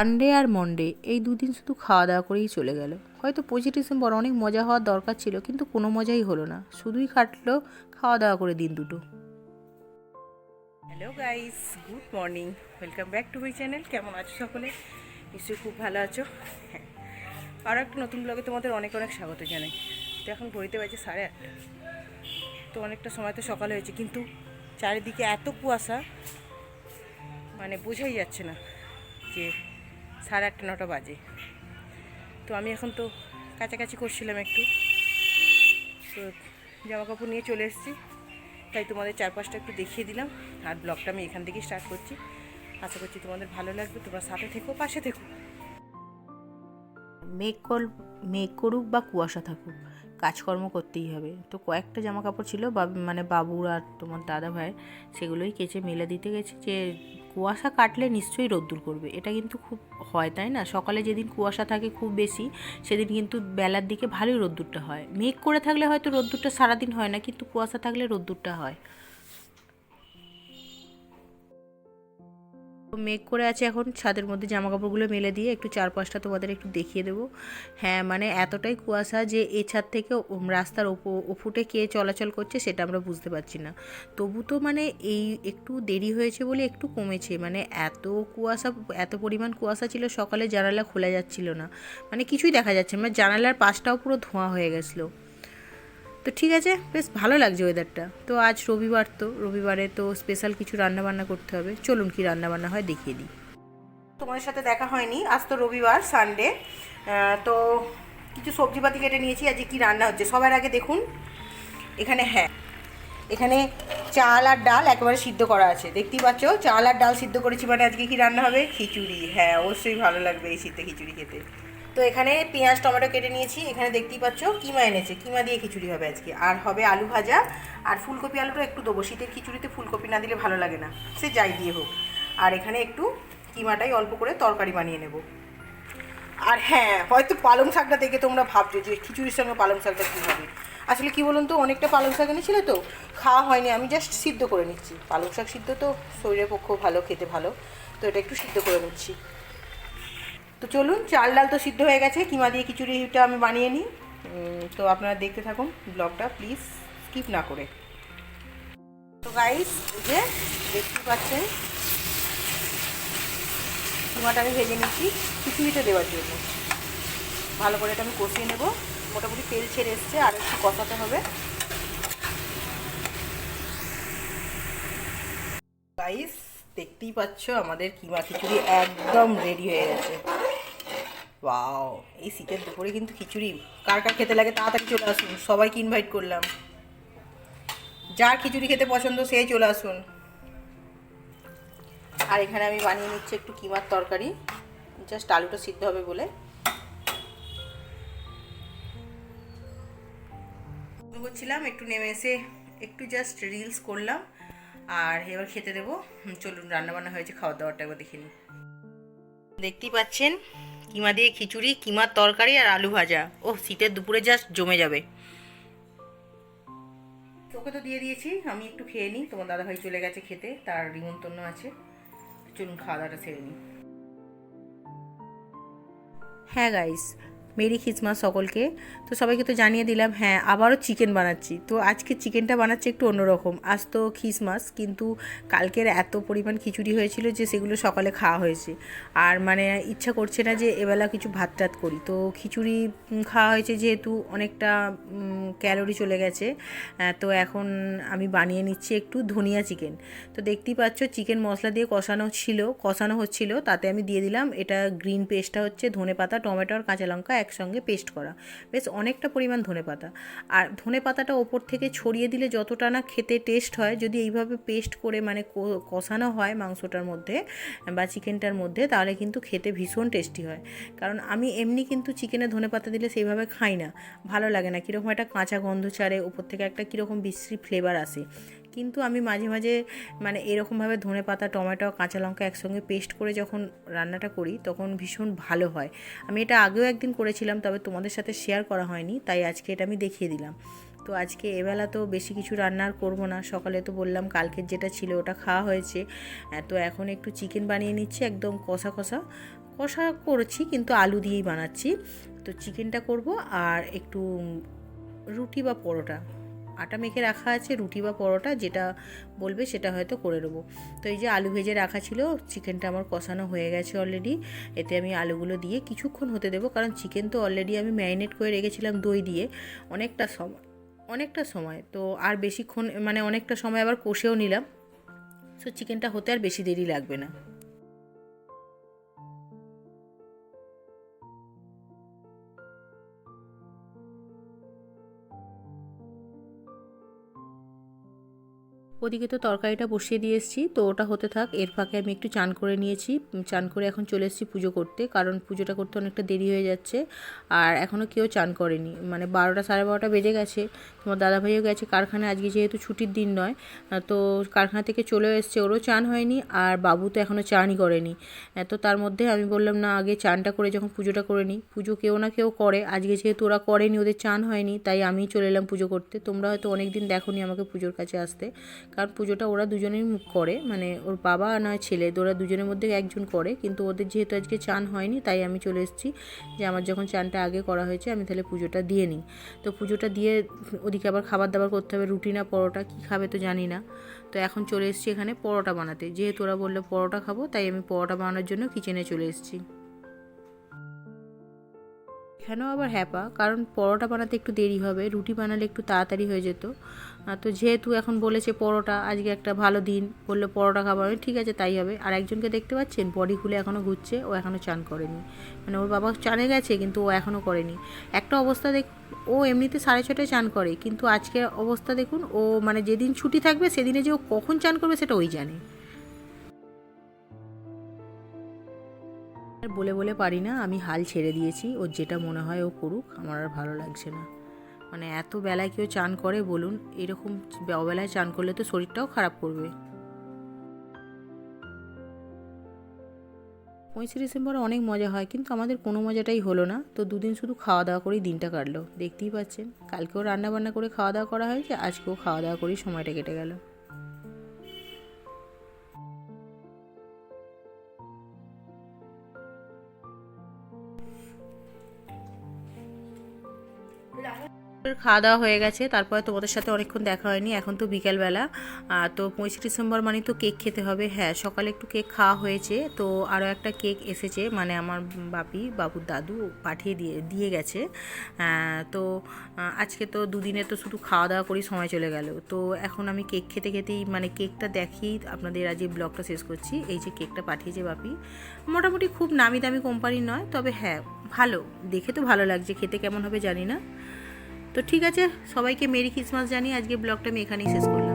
Sunday আর Monday এই দুদিন শুধু খাওয়া দাওয়া করেই চলে গেল। হয়তো পঁচিশ ডিসেম্বর অনেক মজা হওয়ার দরকার ছিল, কিন্তু কোনো মজাই হলো না। শুধুই কাটলো খাওয়া দাওয়া করে দিন দুটো। Hello guys good morning welcome back to my channel কেমন আছো সকলে? নিশ্চয়ই খুব ভালো আছো। হ্যাঁ। আরও একটা নতুন ব্লগে তোমাদের অনেক অনেক স্বাগত জানাই। তো এখন ঘড়িতে বাজে সাড়ে আটটা। তো অনেকটা সময় তো সকাল হয়েছে, কিন্তু চারিদিকে এত কুয়াশা মানে বোঝাই যাচ্ছে না যে সাড়ে আটটা, নটা বাজে। তো আমি এখন তো কাছাকাছি করছিলাম একটু। তো জামা কাপড় নিয়ে চলে এসেছি। তাই তোমাদের চারপাশটা একটু দেখিয়ে দিলাম। আর ব্লগটা আমি এখান থেকেই স্টার্ট করছি। আশা করছি তোমাদের ভালো লাগবে। তোমরা সাথে থেকো, পাশে থেকো। মেঘ কল মেঘ করুক বা কুয়াশা থাকুক। কাজকর্ম করতেই হবে। তো কয়েকটা জামা কাপড় ছিল মানে বাবুর আর তোমার দাদা ভাইয়ের, সেগুলোই কেচে মেলে দিতে গেছে যে, কুয়াশা কাটলে নিশ্চয়ই রোদ্দুর করবে। এটা কিন্তু খুব হয়, তাই না? সকালে যেদিন কুয়াশা থাকে খুব বেশি, সেদিন কিন্তু বেলার দিকে ভালোই রোদ্দুরটা হয়। মেঘ করে থাকলে হয়তো রোদ্দুরটা সারাদিন হয় না, কিন্তু কুয়াশা থাকলে রোদ্দুরটা হয়। মেঘ করে আছে এখন। ছাদের মধ্যে জামা কাপড়গুলো মেলে দিয়ে একটু চারপাশটা তোমাদের একটু দেখিয়ে দেবো। হ্যাঁ মানে এতটাই কুয়াশা যে এ ছাদ থেকে রাস্তার ওপো, ওফুটে কে চলাচল করছে সেটা আমরা বুঝতে পারছি না। তবু তো মানে এই একটু দেরি হয়েছে বলে একটু কমেছে। মানে এত কুয়াশা, এত পরিমাণ কুয়াশা ছিল সকালে জানালা খোলা যাচ্ছিল না। মানে কিছুই দেখা যাচ্ছে মানে জানালার পাশটাও পুরো ধোঁয়া হয়ে গেছিল। তো ঠিক আছে, বেশ ভালো লাগছে ওয়েদারটা তো আজ রবিবার তো, রবিবারে তো স্পেশাল কিছু রান্না বান্না করতে হবে। চলুন কি রান্না বান্না হয় দেখিয়ে দিই। তোমাদের সাথে দেখা হয়নি, আজ তো রবিবার সানডে তো কিছু সবজিপাতি কেটে নিয়েছি, আজকে কি রান্না হচ্ছে? সবার আগে দেখুন, এখানে হ্যাঁ এখানে চাল আর ডাল একেবারে সিদ্ধ করা আছে। দেখতেই পাচ্ছ, চাল আর ডাল সিদ্ধ করেছি মানে আজকে কি রান্না হবে? খিচুড়ি। হ্যাঁ অবশ্যই ভালো লাগবে এই শীতে খিচুড়ি খেতে। তো এখানে পেঁয়াজ, টমেটো কেটে নিয়েছি। এখানে দেখতেই পাচ্ছ কিমা এনেছে। কিমা দিয়ে খিচুড়ি হবে আজকে। আর হবে আলু ভাজা। আর ফুলকপি আলুটা একটু দেবো। শীতের খিচুড়িতে ফুলকপি না দিলে ভালো লাগে না। সে যাই দিয়ে হোক। আর এখানে একটু কিমাটাই অল্প করে তরকারি বানিয়ে নেব। আর হ্যাঁ হয়তো পালং শাকটা দেখে তোমরা ভাবছ যে খিচুড়ির সঙ্গে পালং শাকটা কী হবে? আসলে কি বলুন তো, অনেকটা পালং শাক এনেছিল তো, খাওয়া হয়নি। আমি জাস্ট সিদ্ধ করে নিচ্ছি। পালং শাক সিদ্ধ তো শরীরের পক্ষেও ভালো, খেতে ভালো। তো এটা একটু সিদ্ধ করে নিচ্ছি। তো চলুন, চাল ডাল তো সিদ্ধ হয়ে গেছে, কিমা দিয়ে খিচুড়িটা আমি বানিয়ে নিই। তো আপনারা দেখতে থাকুন ব্লগটা, প্লিজ স্কিপ না করে। তো গাইস যে দেখতে পাচ্ছেন, কিমাটা আমি ভেজে নিচ্ছি খিচুড়িটা দেওয়ার জন্য। ভালো করে এটা আমি কষিয়ে নেব। মোটামুটি তেল ছেড়ে এসছে, আর একটু কষাতে হবে। গাইস দেখতেই পাচ্ছ আমাদের কিমা খিচুড়ি একদম রেডি হয়ে গেছে। ওয়াও এই শীতের দুপুরে কিন্তু খিচুড়ি। কার কার খেতে লাগে তাড়াতাড়ি চলে আসুন। সবাইকে ইনভাইট করলাম। যার খিচুড়ি খেতে পছন্দ সেই চলে আসুন। আর এখানে আমি বানিয়ে নিচ্ছি একটু কিমার তরকারি। জাস্ট আলুটা সিদ্ধ হবে বলে। করছিলাম, একটু নেমে এসে একটু জাস্ট রিলস করলাম। আর এবার খেতে দেবো। চলুন, রান্নাবান্না হয়েছে, খাওয়া দাওয়াটা একবার দেখে নিই। দেখতেই পাচ্ছেন কিমা দিয়ে খিচুড়ি কিমার তরকারি আর আলু ভাজা। ও শীতের দুপুরে জাস্ট জমে যাবে। তোকে তো দিয়ে দিয়েছি আমি একটু খেয়ে নিই। তোমার দাদাভাই চলে গেছে খেতে তার নিমন্ত্রণ আছে। চলুন খাওয়া দাওয়াটা সেরে নিই। হ্যাঁ গাইস মেরি খিসমাস সকলকে। তো সবাইকে তো জানিয়ে দিলাম হ্যাঁ আবারও চিকেন বানাচ্ছি। তো আজকে চিকেনটা বানাচ্ছি একটু অন্যরকম। আজ তো খিসমাস কিন্তু কালকের এত পরিমাণ খিচুড়ি হয়েছিল যে সেগুলো সকালে খাওয়া হয়েছে। আর মানে ইচ্ছা করছে না যে এবেলা কিছু ভাত টাত করি। তো খিচুড়ি খাওয়া হয়েছে যেহেতু অনেকটা ক্যালোরি চলে গেছে তো এখন আমি বানিয়ে নিচ্ছি একটু ধনিয়া চিকেন। তো দেখতেই পাচ্ছ চিকেন মশলা দিয়ে কষানো ছিল, কষানো হচ্ছিল, তাতে আমি দিয়ে দিলাম, এটা গ্রিন পেস্টটা হচ্ছে ধনে পাতা টমেটো আর কাঁচা লঙ্কা একসঙ্গে পেস্ট করা। বেশ, অনেকটা পরিমাণ ধনে পাতা। আর ধনে পাতাটা ওপর থেকে ছড়িয়ে দিলে যতটা না খেতে টেস্ট হয়, যদি এইভাবে পেস্ট করে মানে কষানো হয় মাংসটার মধ্যে বা চিকেনটার মধ্যে, তাহলে কিন্তু খেতে ভীষণ টেস্টি হয়। কারণ আমি এমনি কিন্তু চিকেনে ধনে পাতা দিলে সেইভাবে খাই না। ভালো লাগে না। কীরকম একটা কাঁচা গন্ধ ছাড়ে, ওপর থেকে একটা কীরকম বিশ্রী ফ্লেভার আসে। কিন্তু আমি মাঝে মাঝে মানে এরকমভাবে ধনে পাতা, টমেটো, কাঁচা লঙ্কা একসঙ্গে পেস্ট করে যখন রান্নাটা করি, তখন ভীষণ ভালো হয়। আমি এটা আগেও একদিন করেছিলাম, তবে তোমাদের সাথে শেয়ার করা হয়নি, তাই আজকে এটা আমি দেখিয়ে দিলাম। তো আজকে এবেলা তো বেশি কিছু রান্না আর করব না, সকালে তো বললাম কালকের যেটা ছিল ওটা খাওয়া হয়েছে। তো এখন একটু চিকেন বানিয়ে নিচ্ছি, একদম কষা কষা কষা করেছি কিন্তু আলু দিয়েই বানাচ্ছি। তো চিকেনটা করব আর একটু রুটি বা পরোটা। আটা মেখে রাখা আছে, রুটি বা পরোটা, যেটা বলবে সেটা হয়তো করে দেবো তো এই যে আলু ভেজে রাখা ছিল, চিকেনটা আমার কষানো হয়ে গেছে অলরেডি এতে আমি আলুগুলো দিয়ে কিছুক্ষণ হতে দেবো, কারণ চিকেন তো অলরেডি আমি ম্যারিনেট করে রেখেছিলাম দই দিয়ে। অনেকটা সময় অনেকটা সময়, তো আর বেশিক্ষণ মানে অনেকটা সময় আবার কষেও নিলাম। সো চিকেনটা হতে আর বেশি দেরি লাগবে না। ওদিকে তো তরকারিটা বসিয়ে দিয়ে এসেছি, তো ওটা হতে থাক। এর ফাঁকে আমি একটু চান করে নিয়েছি চান করে এখন চলে এসেছি পুজো করতে, কারণ পুজোটা করতে অনেকটা দেরি হয়ে যাচ্ছে। আর এখনও কেউ চান করেনি মানে বারোটা সাড়ে বারোটা বেজে গেছে, তোমার দাদাভাইও গেছে কারখানায়, আজকে যেহেতু ছুটির দিন নয় তো কারখানা থেকে চলে এসছে, ওরও চান হয়নি, আর বাবু তো এখনও চানই করেনি। তো তার মধ্যে আমি বললাম, না, আগে চানটা করে যখন পুজোটা করে নিই। পুজো কেউ না কেউ করে, আজকে যেহেতু ওরা করেনি, ওদের চান হয়নি, তাই আমি চলে এলাম পুজো করতে। তোমরা হয়তো অনেক দিন দেখোনি আমাকে পুজোর কাছে আসতে কারণ পুজোটা ওরা দুজনেই করে মানে ওর বাবা নয় ছেলে, তো ওরা দুজনের মধ্যে একজন করে, কিন্তু ওদের যেহেতু আজকে চান হয়নি, তাই আমি চলে এসেছি যে আমার যখন চানটা আগে করা হয়েছে, আমি তাহলে পুজোটা দিয়ে নিই। তো পুজোটা দিয়ে ওদিকে আবার খাবার দাবার করতে হবে, রুটি না, পরোটা, কী খাবে তো জানি না। তো এখন চলে এসেছি এখানে পরোটা বানাতে। যেহেতু ওরা বলল পরোটা খাব, তাই আমি পরোটা বানানোর জন্য কিচেনে চলে এসেছি। এখানেও আবার হ্যাপা, কারণ পরোটা বানাতে একটু দেরি হবে, রুটি বানালে একটু তাড়াতাড়ি হয়ে যেত। তো যেহেতু এখন বলেছে পরোটা, আজকে একটা ভালো দিন, বলল পরোটা খাবার ঠিক আছে, তাই হবে। আর একজনকে দেখতে পাচ্ছেন? বডি খুলে এখনও ঘুরছে, ও এখনও চান করেনি। মানে ওর বাবা চানে গেছে, কিন্তু ও এখনও করেনি। একটা অবস্থা দেখ, ও এমনিতে সাড়ে ছটায় চান করে, কিন্তু আজকে অবস্থা দেখুন, ও মানে যেদিন ছুটি থাকবে, সেদিনে যে ও কখন চান করবে, সেটা ওই জানে। আর বলে বলে পারি না, আমি হাল ছেড়ে দিয়েছি, ওর যেটা মনে হয় ও করুক, আমার আর ভালো লাগছে না। মানে এত বেলায় কেউ চান করে, বলুন, এরকম বেলায় চান করলে তো শরীরটাও খারাপ করবে। পঁচিশে ডিসেম্বরে অনেক মজা হয়, কিন্তু আমাদের কোনো মজাটাই হলো না। তো দুদিন শুধু খাওয়া দাওয়া করেই দিনটা কাটলো। দেখতেই পাচ্ছেন, কালকেও রান্না বান্না করে খাওয়া দাওয়া করা হয়েছে, আজকেও খাওয়া দাওয়া করেই সময়টা কেটে গেল। খাওয়া দাওয়া হয়ে গেছে, তারপরে তোমাদের সাথে অনেকক্ষণ দেখা হয়নি, এখন তো বিকেলবেলা। তো পঁচিশে ডিসেম্বর মানে তো কেক খেতে হবে হ্যাঁ সকালে একটু কেক খাওয়া হয়েছে, তো আরও একটা কেক এসেছে মানে আমার বাপি, বাবুর দাদু পাঠিয়ে দিয়ে দিয়ে গেছে। তো আজকে তো দুদিনে তো শুধু খাওয়া দাওয়া করেই সময় চলে গেল। তো এখন আমি কেক খেতে খেতেই মানে কেকটা দেখি, আপনাদের আজ এই ব্লগটা শেষ করছি, এই যে কেকটা পাঠিয়েছে বাপি, মোটামুটি খুব নামি দামি কোম্পানির নয়, তবে হ্যাঁ ভালো, দেখে তো ভালো লাগছে, খেতে কেমন হবে জানি না। তো ঠিক আছে, সবাইকে মেরি ক্রিসমাস জানি আজকে ব্লগটা আমি এখানেই শেষ করলাম।